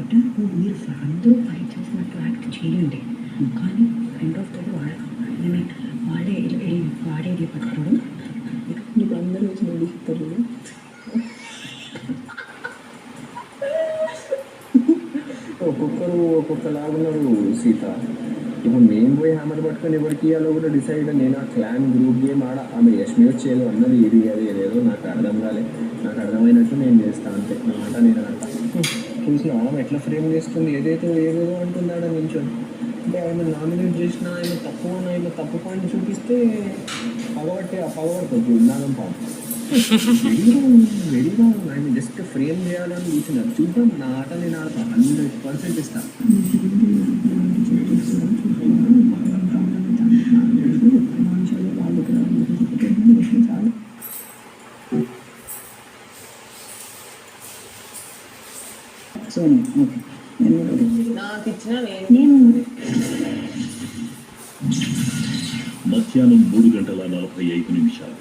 Better మీరు అందరూ fight చేసినట్టు యాక్ట్ చేయండి. కానీ ఎండ్ ఆఫ్ ద వాడే వాడే వాడేది పట్టుకోవడం నీకు అందరూ వచ్చి నడుస్తారు ఒక్కొక్కరు ఒక్కొక్కలాగున్నారు సీత. ఇప్పుడు మేము పోయి హ్యామర్ పట్టుకొని ఎవరికి ఇవ్వాలో కూడా డిసైడ్ నేను ఆ క్లాన్ గ్రూప్ గేమ్ ఆడ ఆమె యష్మి వచ్చేదో అన్నది ఇది అది ఏదో నాకు అర్థం కాలే. నాకు అర్థమైనట్టు నేను చేస్తాను అంతే. నా మాట నేను అంట చూసిన ఆమె ఎట్లా ఫ్రేమ్ చేస్తుంది ఏదైతే ఏదేదో అంటుందాడ నించొని. అంటే ఆయన నామినేట్ చేసిన ఆయన తప్పు అని ఆయన తప్పు పాయింట్ చూపిస్తే పగబట్టే ఆ పగబడుతుంది నాగం పాపం వెరీ రాంగ్ వెరీ ఆయన జస్ట్ ఫ్రేమ్ చేయాలని కూర్చున్నారు చూద్దాం నా ఆట నేను ఆడతా హండ్రెడ్ పర్సెంట్ ఇస్తాను చాలు సో ఓకే నేను కూడా రెడీ. నాకు ఇచ్చిన నేను నేను మధ్యాహ్నం మూడు గంటల నలభై ఐదు నిమిషాలు.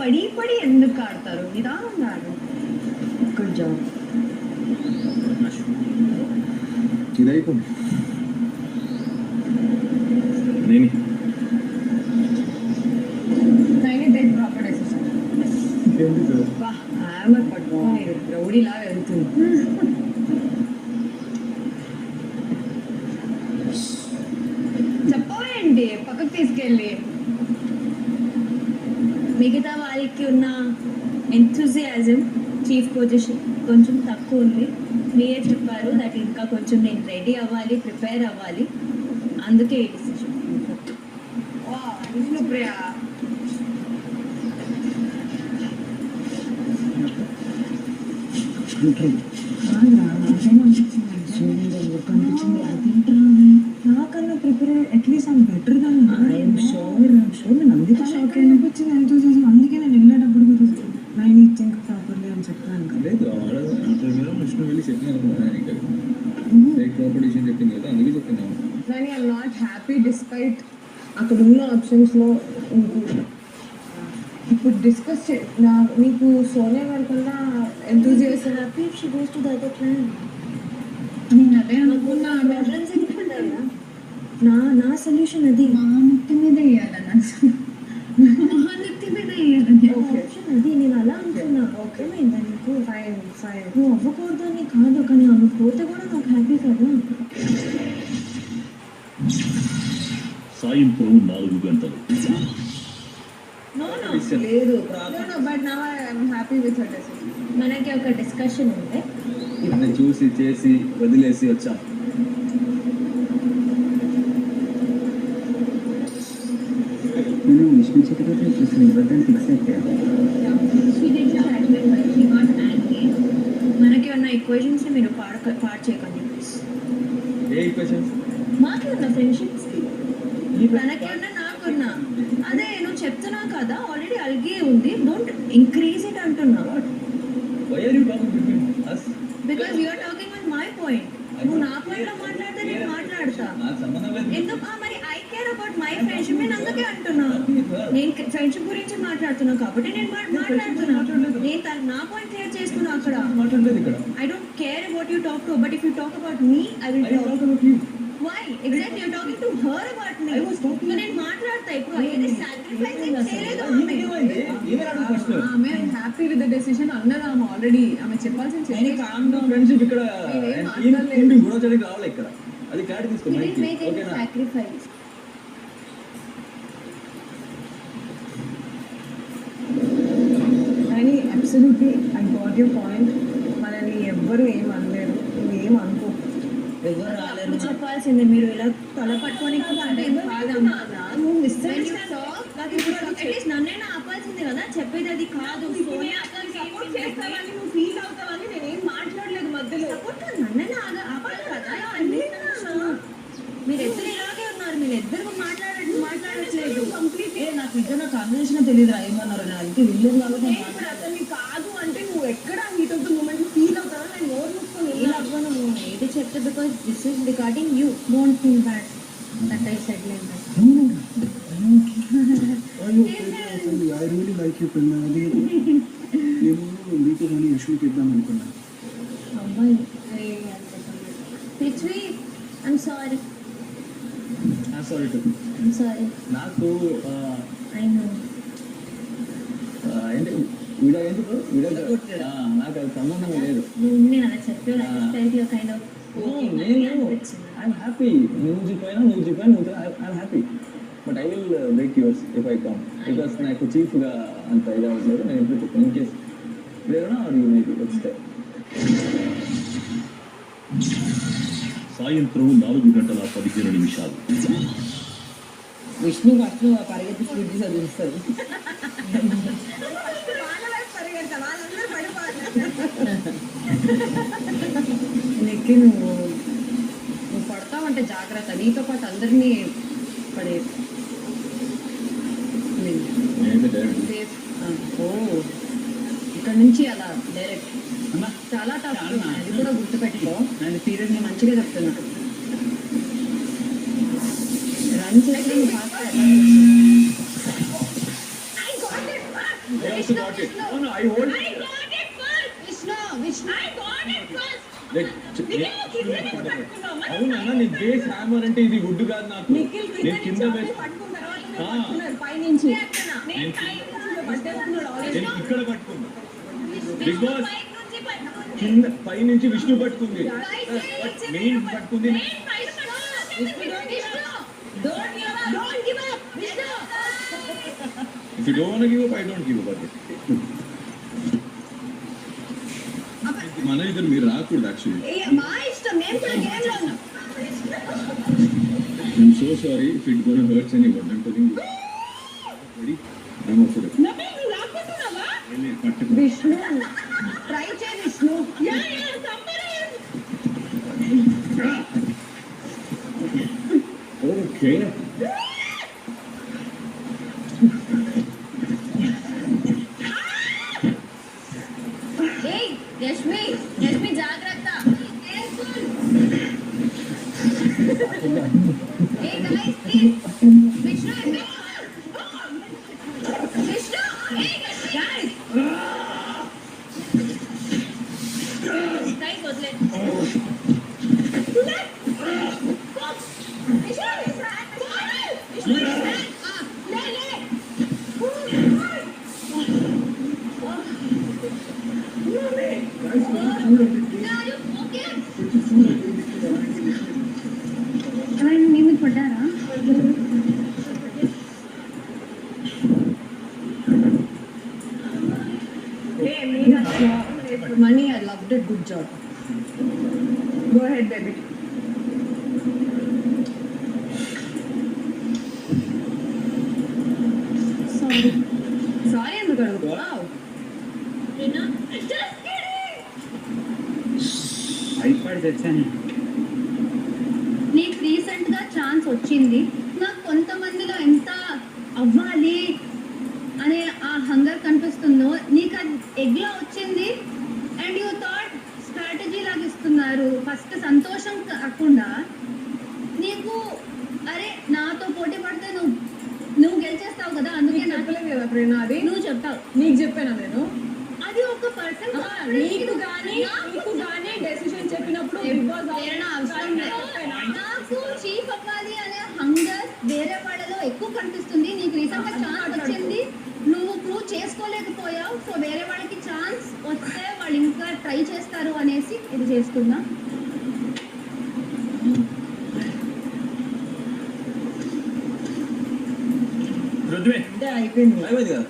పడి పడి ఎందుకు ఆడతారు? నిదానంగా ఆడు ఒక్క జాబ్ ఇదైపోయింది. నైన్ డేట్ ప్రాపర్ డెసిషన్ ఎందుకు హ్యామర్ పట్టుకొని రౌడీలా వెళ్తుంది చెప్పవేంటి పక్కకు తీసుకెళ్ళి మిగతా వాళ్ళకి ఉన్న ఎంతూజియాజం చీఫ్ పొజిషన్ కొంచెం తక్కువ ఉంది. మీరే చెప్పారు దట్ ఇంకా కొంచెం నేను రెడీ అవ్వాలి ప్రిపేర్ అవ్వాలి. అందుకే ఈ డిసిషన్ వర్క్. నాకన్నా prepare at least I'm better than నేను అందుకే షాక్ అనిపించింది ఎంతోసేసం అందుకే నేను వెళ్ళేటప్పుడు కూడా నైన్ థింక్ ప్రాపర్లీ అని చెప్పాను. కదా లేదు ఆడ ఇంటర్వ్యూలో విష్ణు వెళ్ళి చెప్పినారు ఇక్కడ టేక్ ప్రాపర్టీషన్ చెప్పింది కదా అందుకే చెప్తున్నాను కానీ ఐఎమ్ నాట్ హ్యాపీ డిస్పైట్ అక్కడ ఉన్న ఆప్షన్స్లో నీకు ఇప్పుడు డిస్కస్ చే నా నీకు సోనియా గారి కన్నా enthusiastic happy if she goes to the other plan నేను అదే అనుకున్నా. నా నా సొల్యూషన్ అది. మా నెత్తి మీద వేయాలన్న మా నెత్తి మీద వేయాలని ఆప్షన్ అది. నేను అలా అంటున్నా Okay. అర్థమైందా నీకు? ఫైన్ ఫైన్ నువ్వు అవ్వకూడదని కాదు కానీ పోతే కూడా నాకు హ్యాపీ కదా. సాయంత్రం నాలుగు గంటలు. నో నో లేదు. But I'm happy with her decision మనకి ఒక డిస్కషన్ ఉంటే. చూసి చేసి వదిలేసి వచ్చా? Admit her. She got angry. మనకి ఉన్న ఈక్వేషన్స్ని మీరు పాడ పాడు చేయకండి ప్లీజ్ ఏ ఈక్వేషన్స్ మాకి ఉన్న ఫ్రెండ్షిప్స్ తనకి ఉన్న నాకున్నా అదే నువ్వు చెప్తున్నావు కదా ఆల్రెడీ అల్గే ఉంది డోంట్ ఇంక్రీజ్ ఇట్ అంటున్నా why are you talking between us because you're talking with my point నువ్వు నా పాయింట్లో మాట్లాడితే నేను మాట్లాడతా నాకు సంబంధం లేదు ఎందుకు ఆ, మరి I care about my friendship నేను అందుకే అంటున్నా నేను ఫ్రెండ్షిప్ గురించి మాట్లాడుతున్నా కాబట్టి నేను మా- మాట్లాడుతున్నా. నేను తన- నా పాయింట్ క్లియర్ చేస్తున్నా అక్కడ. మాట్లాడలేదు ఇక్కడ. I don't care what you talk to, but if you talk about me, I will I talk. talk about you. Why? Exactly, you're talking to her about me. I was talking- So నేను మాట్లాడతా ఇప్పుడు ఏది sacrifice చేయలేదు? ఈమె అడుగు first ఆమె happy with the decision అన్నది ఆమె ఆల్రెడీ ఆమె చెప్పాల్సిన నేను కామ్ డౌన్ ఫ్రెండ్షిప్ ఇక్కడ గొడవ రావాలి ఇక్కడ. అది క్లారిటీ తీసుకో You absolutely I got your point మనల్ని ఎవ్వరు ఏం అనలేరు. నువ్వేం అనుకో. ఎవరు చెప్పాల్సిందే మీరు ఇలా తల పట్టుకొని నాకు నన్నైనా ఆపాల్సిందే కదా? చెప్పేది అది కాదు. నువ్వు ఫీల్ అవుతావని నేనేం మాట్లాడలేదు మధ్యలో. సపోర్ట్ నన్నైనా ఆగ ఆపాలి కదా మీరు ఇద్దరు ఇలాగే ఉన్నారు. మీరు ఇద్దరు మాట్లాడ మాట్లాడట్లేదు. ఏ నాకు నిజంగా కాంబినేషన్ తెలియదురా. ఏమన్నారు నా ఇంటి విల్లేదు కాబట్టి నేను ఇప్పుడు అతన్ని కాదు అంటే నువ్వు ఎక్కడ heat of the moment feel అవుతావో నేను నోరు మూసుకొని ఫీల్ అవ్వను ఏది చెప్తే because this is regarding you don't feel bad that I said like that మాట్లాడుతున్నాను. థ్యాంక్ యూ పిల్ల అది నేను నీకు కానీ యశ్వికి ఇద్దాం అనుకున్నాను అమ్మాయి Prithvi I'm sorry sorry I'm sorry నాకు ఆ, ఐ నో ఆ, ఏంటి వీడ ఎందుకు వీడ ఆ, నాకు అది సంబంధం లేదు నువ్వు నేను అలా చెప్పావు ఐఎమ్ హ్యాపీ నువ్వు చెప్పైనా నువ్వు చెప్పినా నువ్వు I'm happy but I will break yours if I come because నాకు చీఫ్గా అంత ఇది అవ్వట్లేదు. నేను ఎప్పుడు చెప్పాను. ఇన్ కేస్ లేదన్నా ఆర్ యూ మేబీ వస్తే సాయంత్రం నాలుగు గంటల పదిహేను నిమిషాలు. విష్ణు ఫస్ట్ పరిగెత్తి తీసి చదివిస్తారు. నెక్కి నువ్వు నువ్వు పడతావంటే జాగ్రత్త. నీతో పాటు అందరినీ పడే ఓ. ఇక్కడ నుంచి అలా డైరెక్ట్. చాలా టఫ్ అది కూడా గుర్తుపెట్టుకో. నేను పీరియడ్ని మంచిగా చెప్తున్నా. రన్ చేసి నువ్వు fast గా I got it. No, no, I hold it. Vishnu Vishnu Like, ch- అవునన్నా నీ బేస్ హ్యామర్ అంటే ఇది వుడ్ కాదు నాకు. నేను కింద నేను ఇక్కడ పట్టుకున్నా. బిగ్ బాస్ కింద పై నుంచి విష్ణు పట్టుకుంది. మెయిన్ పట్టుకుంది if you don't give up I don't give up అది మన ఇద్దరు మీరు రాకూడదు actually so sorry if it gone hurts anyone I'm telling ready I'm also ready పట్టుకో విష్ణు ట్రై చేయి విష్ణు. ఓకే ఏయ్ యష్మి యష్మి జాగ్రత్త ఏయ్ గైస్ విష్ణు విష్ణు ఏయ్ గైస్ గైస్ వదిలే ఎవరైనా మీ మీద పడ్డారా money I love it good job go head baby sorry sorry ఎందుకు అడుగుతున్నావు ఐపాడ్ తెచ్చాను నీకు రీసెంట్గా ఛాన్స్ వచ్చింది. నాకు కొంతమందిలో ఎంత అవ్వాలి అనే ఆ హంగర్ కనిపిస్తుందో నీకు అది ఎగ్లా వచ్చింది. అండ్ యూ థాట్ స్ట్రాటజీ లాగా ఇస్తున్నారు. ఫస్ట్ సంతోషం కాకుండా నీకు అరే నాతో పోటీ పడితే నువ్వు నువ్వు గెలిచేస్తావు కదా అందుకే నీకు నాకు చెప్పలేదు కదా అది? నువ్వు చెప్తావు నీకు చెప్పానా నేను? అది ఒక పర్సన్ నీకు కానీ నీకు కానీ డెసిషన్ చెప్పినప్పుడు బిగ్ బాస్ ప్రేరణ అవసరం లేదు నాకు చీఫ్ అవ్వాలి అనే హంగర్ వేరే వాళ్ళలో ఎక్కువ కనిపిస్తుంది నీకు రీసెంట్గా ఛాన్స్ వచ్చింది నువ్వు ప్రూవ్ చేసుకోలేకపోయావు సో వేరే వాళ్ళకి ఛాన్స్ వస్తే వాళ్ళు ఇంకా ట్రై చేస్తారు అనేసి ఇది చేస్తున్నా అయిపోయింది. అయిపోయింది కదా.